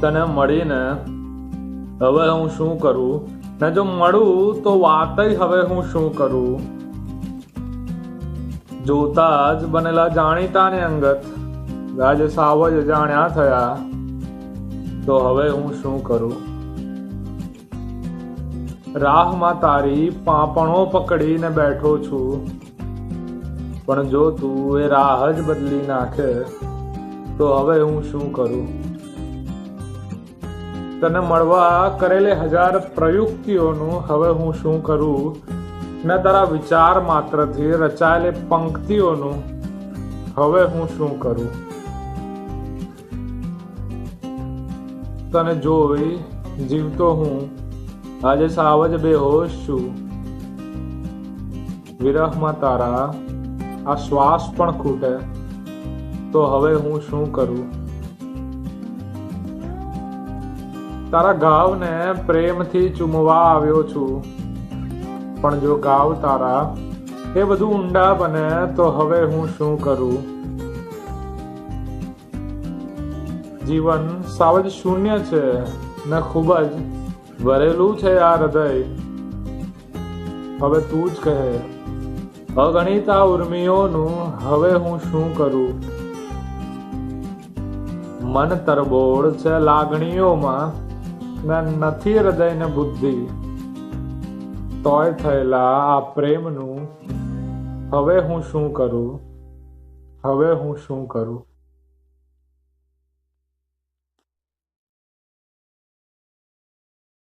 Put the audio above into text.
તને મળીને હવે હું શું કરું? ને જો મળું તો વાતય હવે હું શું કરું? જોતા જ બનેલા જાણીતા ને અંગત આજે સાવ જ જાણ્યા થયા તો હવે હું શું કરું? રાહમાં તારી પાપણો પકડીને બેઠો છું. પણ જો તું એ રાહ જ બદલી નાખે તો હવે હું શું કરું? તને મળવા કરેલી હજાર પ્રયુક્તિઓનું હવે હું શું કરું? ને તારા વિચાર માત્રથી રચાયેલી પંક્તિઓનું હવે હું શું કરું? તને જોઈ જીવતો હું. આજે સાવ જ બેહોશ છું. વિરહમાં તારા આ શ્વાસ પણ ખૂટે. તો હવે હું શું કરું? તારા ગાવને પ્રેમથી ચૂમવા આવ્યો છું. પણ જો ગાવ તારા, એ બધું ઊંડા બને તો હવે હું શું કરું? જીવન સાવ જ શૂન્ય છે, ને ખૂબ જ. ભરેલું છે આ હૃદય. હવે તું જ કહે, અગણિત આ ઉર્મિઓનું હવે હું શું કરું? મન તરબોળ છે લાગણીઓમાં ને નથી હૃદયને બુદ્ધિ તોય થયેલા આ પ્રેમનું હવે હું શું કરું હવે હું શું કરું